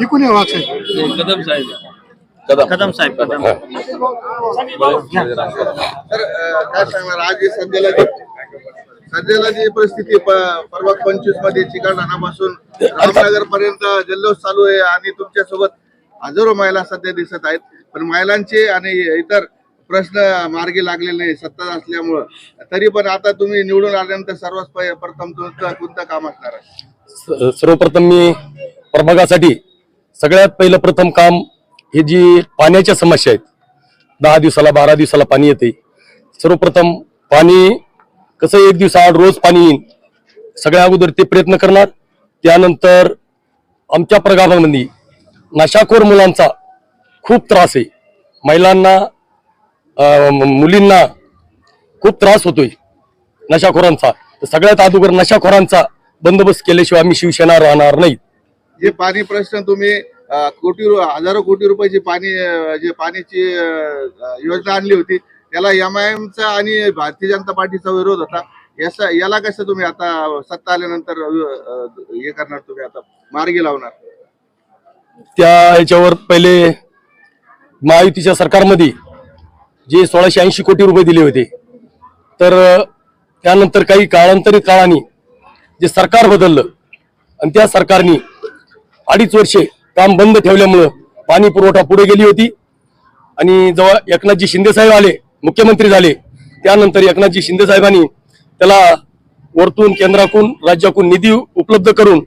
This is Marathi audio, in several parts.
इकून ये वाघ साहेब कदम. साहेब कदम. तर अ, काय सांगणार आज सध्याला जी सध्याला जी परिस्थिती प- परवा पंचवीसमध्ये चिकलठाणापासून रामनगर पर्यंत जल्लोष चालू आहे आणि तुमच्यासोबत हजारो महिला सध्या दिसत आहेत. पण महिलांचे आणि इतर प्रश्न मार्गी लागलेले नाही सत्ता असल्यामुळं. तरी पण आता तुम्ही निवडून आल्यानंतर सर्वात प्रथम तुमचं कोणतं काम असणार आहे? सर्वप्रथम मी प्रभागासाठी सगळ्यात पहिलं प्रथम काम हे जी पाण्याच्या समस्या आहेत दहा दिवसाला बारा दिवसाला पाणी येते सर्वप्रथम पाणी कसं एक दिवसाआड रोज पाणी येईल सगळ्या अगोदर ते प्रयत्न करणार. त्यानंतर आमच्या प्रभागामध्ये नशाखोर मुलांचा खूप त्रास आहे. महिलांना मुलींना खूप त्रास होतोय नशाखोरांचा. तर सगळ्यात अगोदर नशाखोरांचा बंदोबस्त केल्याशिवाय आम्ही शिवसेना राहणार नाही. हे पाणी प्रश्न तुम्ही कोटी हजारो कोटी रुपयाची पाणी जे पाण्याची योजना आणली होती त्याला एम आय एमचा आणि भारतीय जनता पार्टीचा विरोध होता. याचा याला कसं तुम्ही आता सत्ता आल्यानंतर हे करणार तुम्ही आता? मार्गी लावणार? त्या याच्यावर पहिले महायुतीच्या सरकारमध्ये जे सोळाशे ऐंशी कोटी रुपये दिले होते तर त्यानंतर काही काळांतरित काळाने जे सरकार बदललं आणि त्या सरकारने अडीच वर्षे काम बंद ठेवल्यामुळं पाणी पुरवठा पुढे गेली होती. आणि जेव्हा एकनाथजी शिंदे साहेब आले मुख्यमंत्री झाले. त्यानंतर एकनाथजी शिंदे साहेबांनी त्याला वरतून केंद्राकडून राज्याकडून निधी उपलब्ध करून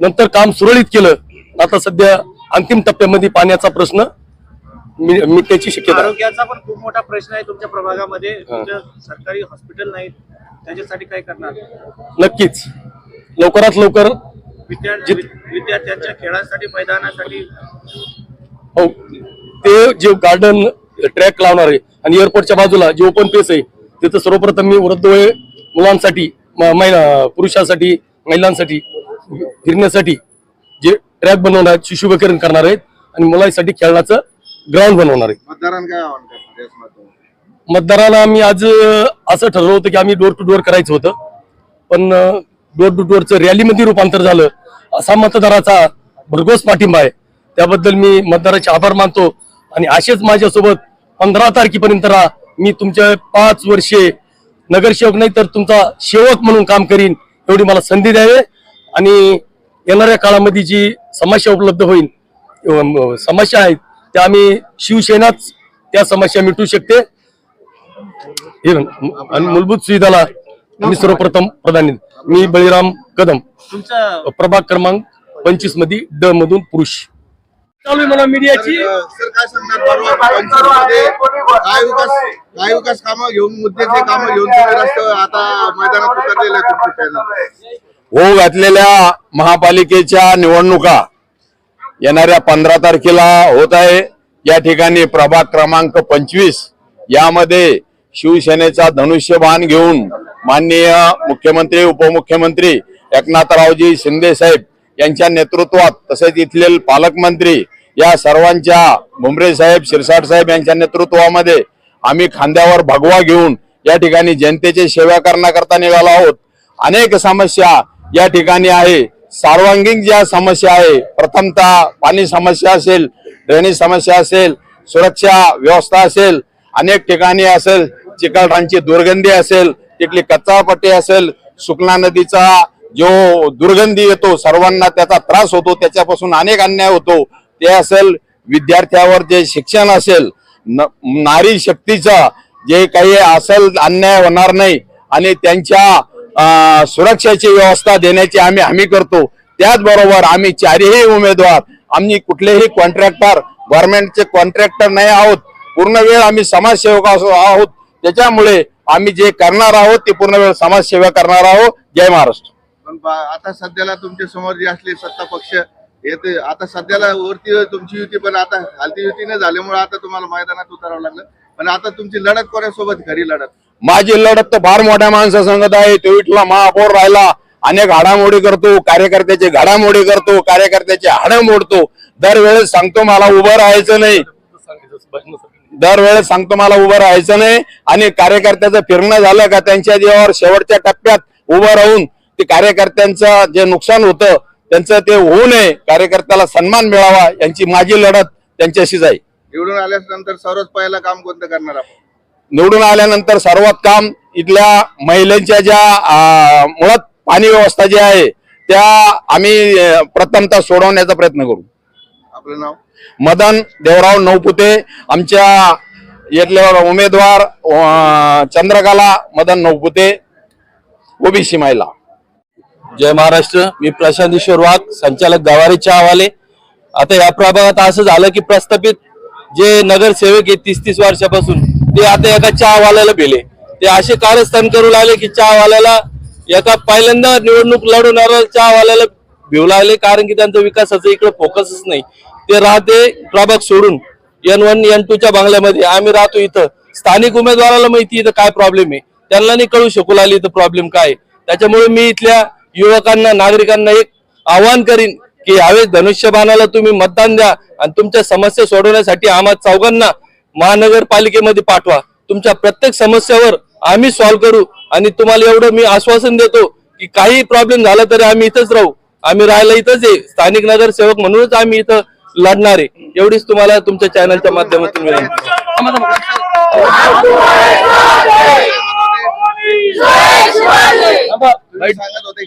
नंतर काम सुरळीत केलं. आता सध्या अंतिम टप्प्यामध्ये पाण्याचा प्रश्न मि- मिटण्याची शक्यता. आरोग्याचा पण खूप मोठा प्रश्न आहे तुमच्या प्रभागामध्ये. सरकारी हॉस्पिटल नाही त्याच्यासाठी काय करणार? नक्कीच. लवकरात लवकर विद्यार्थ्यांच्या खेळासाठी मैदानासाठी? हो. ते जे गार्डन ट्रॅक लावणार आहे आणि एअरपोर्टच्या बाजूला जे ओपन पेस आहे तिथं सर्वप्रथम मी वृद्धवय मुलांसाठी म- महिला पुरुषांसाठी महिलांसाठी फिरण्यासाठी जे ट्रॅक बनवणार आहेत शिशुभकरण करणार आहेत आणि मुलांसाठी खेळण्याचं ग्राउंड बनवणार आहे मतदारांना आम्ही आज असं ठरवलं होतं की आम्ही डोर टू डोर करायचं होतं. पण डोर टू डोरचं रॅलीमध्ये रूपांतर झालं. असा मतदाराचा भरघोस पाठिंबा आहे. त्याबद्दल मी मतदाराचे आभार मानतो आणि असेच माझ्यासोबत पंधरा तारखेपर्यंत राहा. मी तुमच्या पाच वर्षे नगरसेवक नाही तर तुमचा सेवक म्हणून काम करीन एवढी मला संधी द्यावी आणि येणाऱ्या काळामध्ये जी समस्या उपलब्ध होईल समस्या आहेत त्या आम्ही शिवसेनाच त्या समस्या मिटू शकते. आणि मूलभूत सुविधाला मी सर्वप्रथम प्राधान्य देतो. मी बळीराम कदम. तुमचं प्रभाग क्रमांक पंचवीसमध्ये ड मधून पुरुष. चालू मला मीडियाची. काय सांगणार? परवा पंचवीसमध्ये काय विकास काय विकास कामं घेऊन मुद्द्याचे कामं घेऊन तुम्ही रस्ते आता मैदानात उतरलेले होऊ घातलेल्या महापालिकेच्या निवडणुका येणाऱ्या पंधरा तारखेला होत आहे. या ठिकाणी प्रभाग क्रमांक पंचवीस. यामध्ये शिवसेनेचा धनुष्यबाण घेऊन माननीय मुख्यमंत्री उपमुख्यमंत्री एकनाथरावजी शिंदे साहेब यांच्या नेतृत्वात तसेच इथले पालकमंत्री या सर्वांच्या भुमरे साहेब शिरसाट साहेब यांच्या नेतृत्वामध्ये आम्ही खांद्यावर भगवा घेऊन या ठिकाणी जनतेची सेवा करण्याकरता निघालो आहोत. अनेक समस्या या ठिकाणी आहे. सार्वांगीण ज्या समस्या आहे प्रथमतः पाणी समस्या असेल ड्रेनेज समस्या असेल सुरक्षा व्यवस्था असेल अनेक ठिकाणी असेल चिकलठाणची दुर्गंधी असेल तिथली कच्चापट्टी असेल सुकना नदीचा जो दुर्गंधी येतो सर्वांना त्याचा त्रास होतो त्याच्यापासून अनेक अन्याय होतो. ते असेल विद्यार्थ्यावर जे शिक्षण असेल न- नारी शक्तीचा जे काही असेल अन्याय होणार नाही आणि त्यांच्या सुरक्षेची व्यवस्था देण्याची आम्ही हमी करतो. त्याचबरोबर आम्ही चारही उमेदवार आम्ही कुठलेही कॉन्ट्रॅक्टर गव्हर्नमेंटचे कॉन्ट्रॅक्टर नाही आहोत. पूर्ण वेळ आम्ही समाजसेवक असो- आहोत. त्याच्यामुळे आम्ही जे करणार आहोत ते पूर्ण वेळ समाजसेवा करणार आहोत. जय महाराष्ट्र. पण आता सध्याला तुमच्यासमोर जे असले सत्ता पक्ष येते आता सध्याला वरती तुमची युती पण आता हालती युती न झाल्यामुळे आता तुम्हाला मैदानात उतरावं लागलं. पण आता तुमची लढत कोणासोबत खरी लढत? माझी लढत तर फार मोठ्या माणसा सांगत आहे. तो इथला महापौर राहिला अनेक घडामोडी करतो कार्यकर्त्याचे घडामोडी करतो कार्यकर्त्याचे हाडं मोडतो. दरवेळेस सांगतो मला उभं राहायचं नाही. दरवेळेस सांगतो मला उभं राहायचं नाही. आणि कार्यकर्त्याचं फिरणं झालं का त्यांच्या जीवावर शेवटच्या टप्प्यात उभं राहून ते कार्यकर्त्यांचं जे नुकसान होतं त्यांचं ते होऊ नये. कार्यकर्त्याला सन्मान मिळावा यांची माझी लढत त्यांच्याशीच आहे निवडून आल्यानंतर सर्वात पहिलं काम कोणतं करणार आपण? निवडून आल्यानंतर सर्वात काम इथल्या महिलांच्या ज्या मुळात पाणी व्यवस्था जी आहे त्या आम्ही प्रथमतः सोडवण्याचा प्रयत्न करू. आपलं नाव? मदन देवराव नौपुते आमच्या इथले उमेदवार चंद्रकला मदन नौपुते ओबीसी महिला. जय महाराष्ट्र. मी प्रशांत ईश्वर वाघ संचालक गवारी चहावाले. आता या प्रभागात असं झालं की प्रस्थापित जे नगरसेवक आहेत तीस तीस वर्षापासून ते आता एका चहावाल्याला भेले ते असे कारस्थान करू लागले की चहावाल्याला एका पहिल्यांदा निवडणूक लढवणाऱ्या चहावाल्याला भिवू लागले कारण की त्यांचा विकासाचा इकडे फोकसच नाही. ते राहते प्रभाग सोडून. एन वन एन टूच्या बंगल्यामध्ये. आम्ही राहतो इथं. स्थानिक उमेदवाराला माहिती इथं काय प्रॉब्लेम आहे. त्यांना नाही कळू शकू लागली इथं प्रॉब्लेम काय त्याच्यामुळे मी इथल्या युवकांना नागरिकांना एक आवाहन करीन की यावेळेस धनुष्यबाणाला तुम्ही मतदान द्या आणि तुमच्या समस्या सोडवण्यासाठी आम्हा चौघांना महानगरपालिकेमध्ये पाठवा. तुमच्या प्रत्येक समस्यावर आम्ही सॉल्व्ह करू आणि तुम्हाला एवढं मी आश्वासन देतो की काही प्रॉब्लेम झाला तरी आम्ही इथंच राहू. आम्ही राहायला इथंच आहे. स्थानिक नगरसेवक म्हणूनच आम्ही इथं लढणार. एवढीच तुम्हाला तुमच्या चॅनलच्या माध्यमातून मिळेल तुम्ही सांगत होते